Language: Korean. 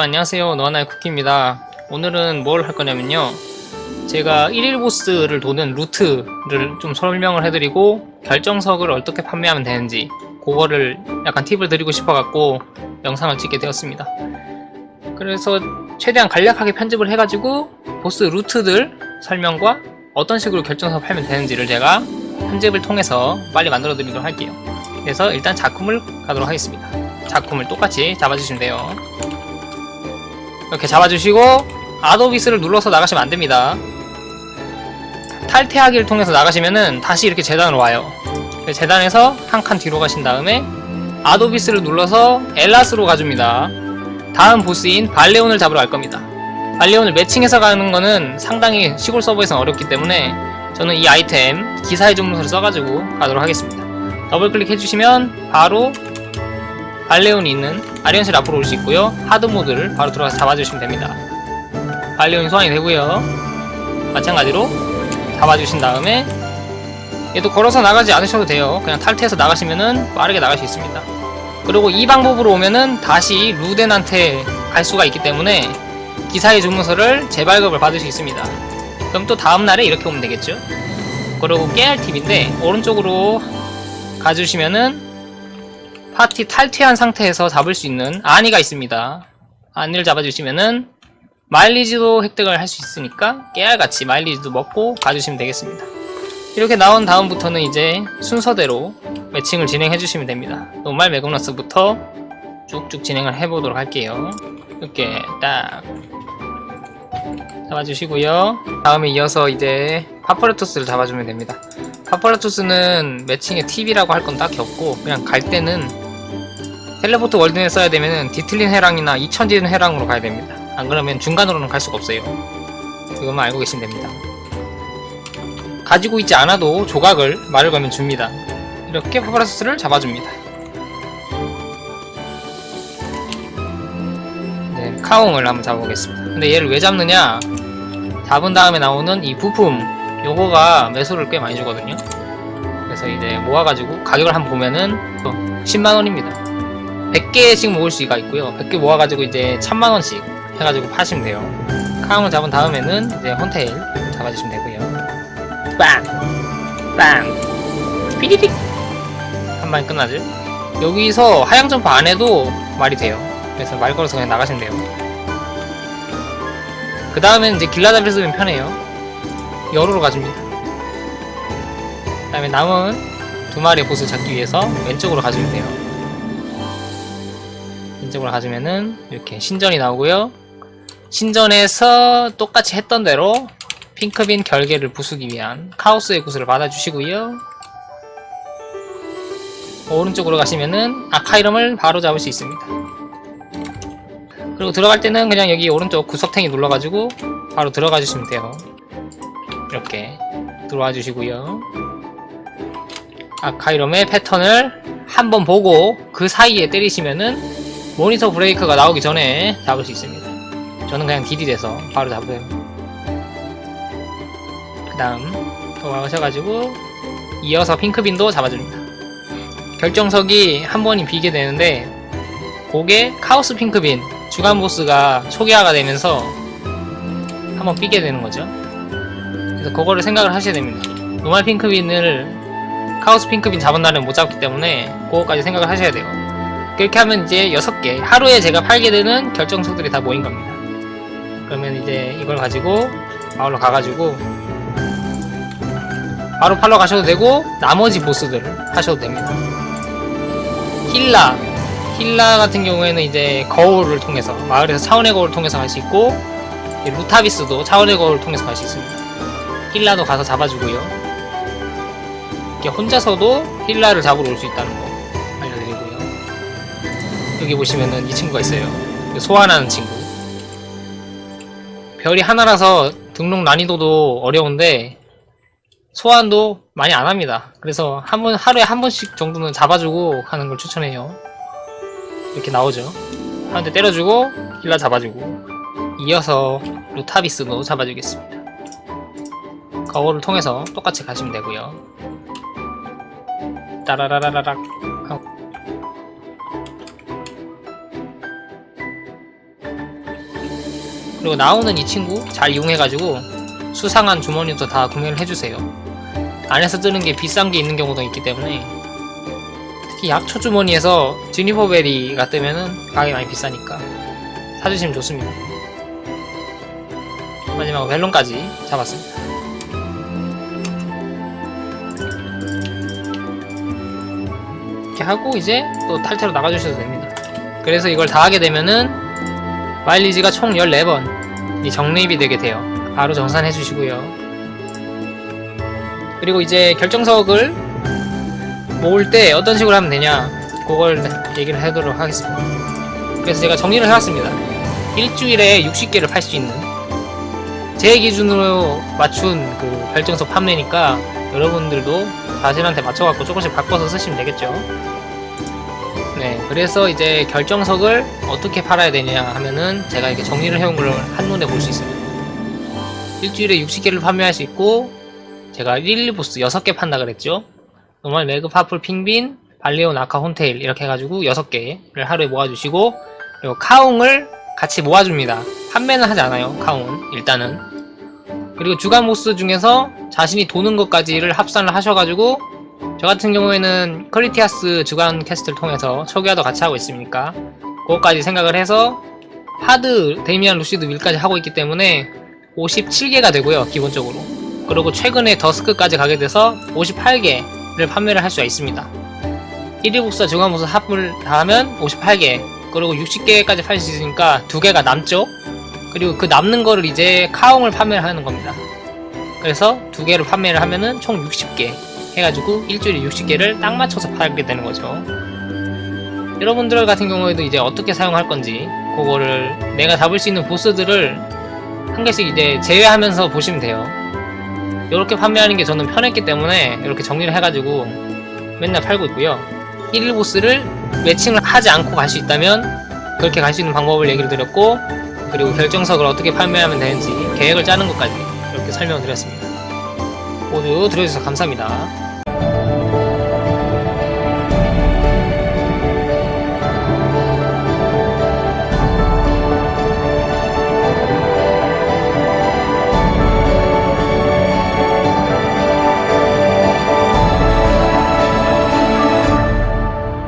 여러분 안녕하세요. 노아나의 쿠키입니다. 오늘은 뭘 할 거냐면요. 제가 1일 보스를 도는 루트를 좀 설명을 해드리고 결정석을 어떻게 판매하면 되는지 그거를 약간 팁을 드리고 싶어 갖고 영상을 찍게 되었습니다. 그래서 최대한 간략하게 편집을 해가지고 보스 루트들 설명과 어떤 식으로 결정석 팔면 되는지를 제가 편집을 통해서 빨리 만들어 드리도록 할게요. 그래서 일단 작품을 가도록 하겠습니다. 작품을 똑같이 잡아주시면 돼요 이렇게 잡아주시고 아도비스를 눌러서 나가시면 안됩니다. 탈퇴하기를 통해서 나가시면은 다시 이렇게 재단으로 와요. 그래서 재단에서 한 칸 뒤로 가신 다음에 아도비스를 눌러서 엘라스로 가줍니다. 다음 보스인 발레온을 잡으러 갈 겁니다. 발레온을 매칭해서 가는 거는 상당히 시골 서버에서는 어렵기 때문에 저는 이 아이템 기사의 주문서를 써가지고 가도록 하겠습니다. 더블 클릭 해주시면 바로 발레온이 있는 아리언실 앞으로 올 수 있고요. 하드 모드를 바로 들어가서 잡아주시면 됩니다. 발레온이 소환이 되고요. 마찬가지로 잡아주신 다음에 얘도 걸어서 나가지 않으셔도 돼요. 그냥 탈퇴해서 나가시면은 빠르게 나갈 수 있습니다. 그리고 이 방법으로 오면은 다시 루덴한테 갈 수가 있기 때문에 기사의 주문서를 재발급을 받을 수 있습니다. 그럼 또 다음날에 이렇게 오면 되겠죠? 그리고 깨알 팁인데 오른쪽으로 가주시면은 파티 탈퇴한 상태에서 잡을 수 있는 아니가 있습니다. 아니를 잡아주시면은 마일리지도 획득을 할 수 있으니까 깨알같이 마일리지도 먹고 가주시면 되겠습니다. 이렇게 나온 다음부터는 이제 순서대로 매칭을 진행해 주시면 됩니다. 노말 매그너스부터 쭉쭉 진행을 해보도록 할게요. 이렇게 딱 잡아주시고요. 다음에 이어서 이제 파퍼레토스를 잡아주면 됩니다. 파퍼레토스는 매칭의 팁이라고 할 건 딱히 없고 그냥 갈 때는 텔레포트 월드에 써야 되면은 뒤틀린 해랑이나 이천지는 해랑으로 가야 됩니다. 안 그러면 중간으로는 갈 수가 없어요. 이것만 알고 계시면 됩니다. 가지고 있지 않아도 조각을 말을 걸면 줍니다. 이렇게 파퍼레토스를 잡아줍니다. 네, 카웅을 한번 잡아보겠습니다. 근데 얘를 왜 잡느냐? 잡은 다음에 나오는 이 부품 요거가 매수를 꽤 많이 주거든요. 그래서 이제 모아가지고 가격을 한번 보면은 10만원입니다. 100개씩 모을 수가 있고요. 100개 모아가지고 이제 1000만원씩 해가지고 파시면 돼요. 카웅을 잡은 다음에는 이제 헌테일 잡아주시면 되고요. 빵! 빵! 피리릭! 한 방에 끝나죠? 여기서 하향 점프 안 해도 말이 돼요. 그래서 말 걸어서 그냥 나가시면 돼요. 그 다음엔 이제 길라잡이 쓰면 편해요. 열으로 가줍니다. 그 다음에 남은 두 마리의 보스 잡기 위해서 왼쪽으로 가주면 돼요. 왼쪽으로 가주면은 이렇게 신전이 나오고요. 신전에서 똑같이 했던 대로 핑크빈 결계를 부수기 위한 카오스의 구슬을 받아주시고요. 오른쪽으로 가시면은 아카이름을 바로 잡을 수 있습니다. 그리고 들어갈 때는 그냥 여기 오른쪽 구석탱이 눌러가지고 바로 들어가 주시면 돼요. 이렇게 들어와 주시고요. 아카이럼의 패턴을 한번 보고 그 사이에 때리시면은 모니터 브레이크가 나오기 전에 잡을 수 있습니다. 저는 그냥 딜이 돼서 바로 잡아요. 그 다음 돌아가셔가지고 이어서 핑크빈도 잡아줍니다. 결정석이 한 번이 비게 되는데 그게 카오스 핑크빈 주간 보스가 초기화가 되면서 한번 삐게 되는 거죠. 그래서 그거를 생각을 하셔야 됩니다. 노말 핑크빈을 카오스 핑크빈 잡은 날은 못 잡기 때문에 그거까지 생각을 하셔야 돼요. 그렇게 하면 이제 6개 하루에 제가 팔게 되는 결정석들이 다 모인 겁니다. 그러면 이제 이걸 가지고 마을로 가가지고 바로 팔러 가셔도 되고 나머지 보스들 하셔도 됩니다. 힐라 힐라 같은 경우에는 이제 거울을 통해서 마을에서 차원의 거울을 통해서 갈 수 있고 이 루타비스도 차원의 거울을 통해서 갈 수 있습니다. 힐라도 가서 잡아주고요. 이렇게 혼자서도 힐라를 잡으러 올 수 있다는 거. 여기 보시면은 이 친구가 있어요. 소환하는 친구. 별이 하나라서 등록 난이도도 어려운데 소환도 많이 안 합니다. 그래서 한 번, 하루에 한 번씩 정도는 잡아주고 하는 걸 추천해요. 이렇게 나오죠. 한대 때려주고, 힐라 잡아주고, 이어서 루타비스도 잡아주겠습니다. 거울을 통해서 똑같이 가시면 되고요. 따라라라라락 그리고 나오는 이 친구 잘 이용해가지고 수상한 주머니도 다 구매를 해주세요. 안에서 뜨는 게 비싼 게 있는 경우도 있기 때문에 특히 약초 주머니에서 지니퍼베리가 뜨면은 가격이 많이 비싸니까 사주시면 좋습니다. 마지막으로 벨론까지 잡았습니다. 이렇게 하고 이제 또 탈퇴로 나가주셔도 됩니다. 그래서 이걸 다 하게 되면은 마일리지가 총 14번 이 정립이 되게 돼요. 바로 정산해 주시고요. 그리고 이제 결정석을 모을 때 어떤 식으로 하면 되냐 그걸 얘기를 하도록 하겠습니다. 그래서 제가 정리를 해왔습니다. 일주일에 60개를 팔 수 있는 제 기준으로 맞춘 그 결정석 판매니까 여러분들도 자신한테 맞춰갖고 조금씩 바꿔서 쓰시면 되겠죠. 네, 그래서 이제 결정석을 어떻게 팔아야 되냐 하면은 제가 이렇게 정리를 해온 걸 한눈에 볼 수 있습니다. 일주일에 60개를 판매할 수 있고 제가 1, 2보스 6개 판다 그랬죠. 노멀 매그 파플 핑빈 발리온 아카 혼테일 이렇게 해가지고 6개를 하루에 모아주시고 그리고 카웅을 같이 모아줍니다. 판매는 하지 않아요. 카웅은 일단은 그리고 주간 보스 중에서 자신이 도는 것까지를 합산을 하셔가지고 저 같은 경우에는 크리티아스 주간 캐스트를 통해서 초기화도 같이 하고 있으니까? 그것까지 생각을 해서 하드 데미안 루시드 윌까지 하고 있기 때문에 57개가 되고요 기본적으로. 그리고 최근에 더스크까지 가게 돼서 58개를 판매를 할 수가 있습니다. 1위 복사 보스 합을 다 하면 58개 그리고 60개까지 팔 수 있으니까 두 개가 남죠? 그리고 그 남는 거를 이제 카웅을 판매를 하는 겁니다. 그래서 두 개를 판매를 하면은 총 60개 해가지고 일주일에 60개를 딱 맞춰서 팔게 되는 거죠. 여러분들 같은 경우에도 이제 어떻게 사용할 건지 그거를 내가 잡을 수 있는 보스들을 한 개씩 이제 제외하면서 보시면 돼요. 이렇게 판매하는 게 저는 편했기 때문에 이렇게 정리를 해가지고 맨날 팔고 있고요. 1일 보스를 매칭을 하지 않고 갈 수 있다면 그렇게 갈 수 있는 방법을 얘기를 드렸고 그리고 결정석을 어떻게 판매하면 되는지 계획을 짜는 것까지 이렇게 설명을 드렸습니다. 모두 들어주셔서 감사합니다.